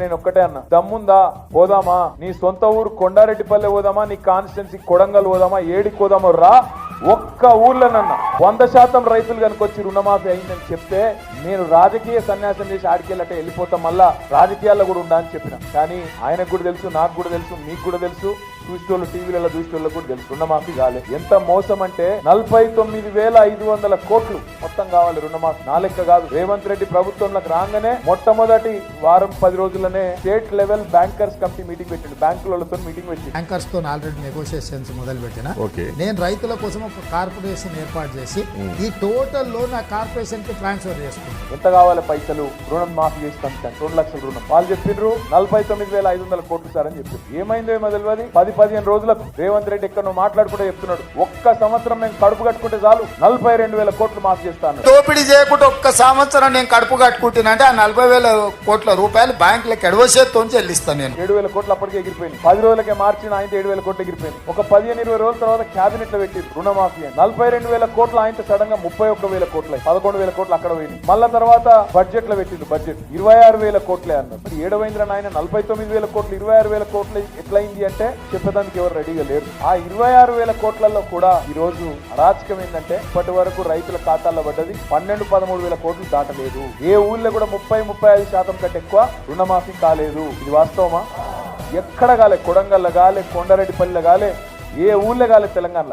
నేను ఒక్కటే అన్నా. దమ్ముందా? పోదామా? నీ సొంత ఊరు కొండారెడ్డిపల్లె పోదామా? నీ కాన్స్టిట్యున్సీ కొడంగల్ పోదామా? ఏడికి పోదామో? రా. ఒక్క ఊర్లోనన్నా. వంద శాతం రైతులు కనుకొచ్చి రుణమాఫీ అయిందని చెప్తే నేను రాజకీయ సన్యాసం చేసి ఆడికెళ్ళటే వెళ్ళిపోతాం మళ్ళా రాజకీయాల్లో కూడా ఉండా అని చెప్పిన. కానీ ఆయనకు కూడా తెలుసు నాకు కూడా తెలుసు మీకు కూడా తెలుసు. చూసేటోళ్ళు టీవీలలో చూసేటోళ్ళకి కూడా తెలుసు. రుణమాఫీ కాలే. ఎంత మోసం అంటే నలభై తొమ్మిది వేల ఐదు వందల కోట్లు మొత్తం కావాలి రుణమాఫీ. నా లెక్క కాదు. రేవంత్ రెడ్డి ప్రభుత్వంలోకి రాగానే మొట్టమొదటి వారం పది రోజుల్లోనే state level bankers committee meeting పెట్టిండు. బ్యాంకులతో మీటింగ్ పెట్టిండు. బ్యాంకర్స్తో ఆల్రెడీ నెగోషియేషన్స్ మొదలు పెట్టిన ఓకే. నేను రైతుల కోసం ఒక కార్పొరేషన్ ఏర్పాటు చేసి ఈ టోటల్ లోన్ ఆ కార్పొరేషన్కి ట్రాన్స్ఫర్ చేసుకుంటాను ఎంత కావాలి పైసలు? రుణం మాఫీ చేస్తాం. సార్ రెండు లక్షల రుణం. వాళ్ళు చెప్పిండ్రు నలభై తొమ్మిది వేల ఐదు వందల కోట్లు సార్ అని చెప్పారు ఏమైందో ఏమో తెలియదు పది పదిహేను రోజులకు రేవంత్ రెడ్డి ఎక్కడ మాట్లాడుకుంటే చెప్తున్నాడు. ఒక్క సంవత్సరం మేము కడుపు కట్టుకుంటే చాలు నలభై రెండు వేల కోట్లు మాఫీ చేస్తాను. దోపిడీ చేయకుండా ఒక్క సంవత్సరం నేను కడుపు కట్టుకుంటున్నానంటే ఆ నలభై వేల కోట్ల రూపాయలు బ్యాంకులకు ఎడవసేత్తో చెల్లిస్తాను నేను. ఏడు వేల కోట్లు అప్పటికే ఎగిరిపోయింది పది రోజులకే మార్చిన ఆయన ఏడు వేల కోట్లు ఎగిరిపోయింది ఒక పదిహేను ఇరవై రోజుల తర్వాత క్యాబినెట్లో పెట్టి రుణమాఫీ నలభై రెండు వేల కోట్లు ఆయన సడన్గా ముప్పై ఒక్క వేల కోట్లు. పదకొండు వేల కోట్లు అక్కడ పోయింది మళ్ళా తర్వాత బడ్జెట్లో పెట్టింది బడ్జెట్. ఇరవై ఆరు వేల కోట్లే అన్నారు. ఏడవైంద్ర ఆయన నలభై తొమ్మిది వేల కోట్లు ఇరవై ఆరు వేల కోట్లు ఎట్లయింది అంటే చెప్పడానికి ఎవరు రెడీగా లేరు. ఆ ఇరవై ఆరు వేల కోట్లలో కూడా ఈ రోజు అరాచకం ఏంటంటే ఇప్పటి వరకు రైతుల ఖాతాల్లో పడ్డది పన్నెండు పదమూడు వేల కోట్లు దాటలేదు. ఏ ఊళ్ళో కూడా ముప్పై ముప్పై ఐదు శాతం కంటే ఎక్కువ రుణమాఫీ కాలేదు. ఇది వాస్తవమా? ఎక్కడ కాలే కొడంగల్లో కాలే కొండారెడ్డిపల్లిలో కాలే ఏ ఊళ్ళో కాలే తెలంగాణలో.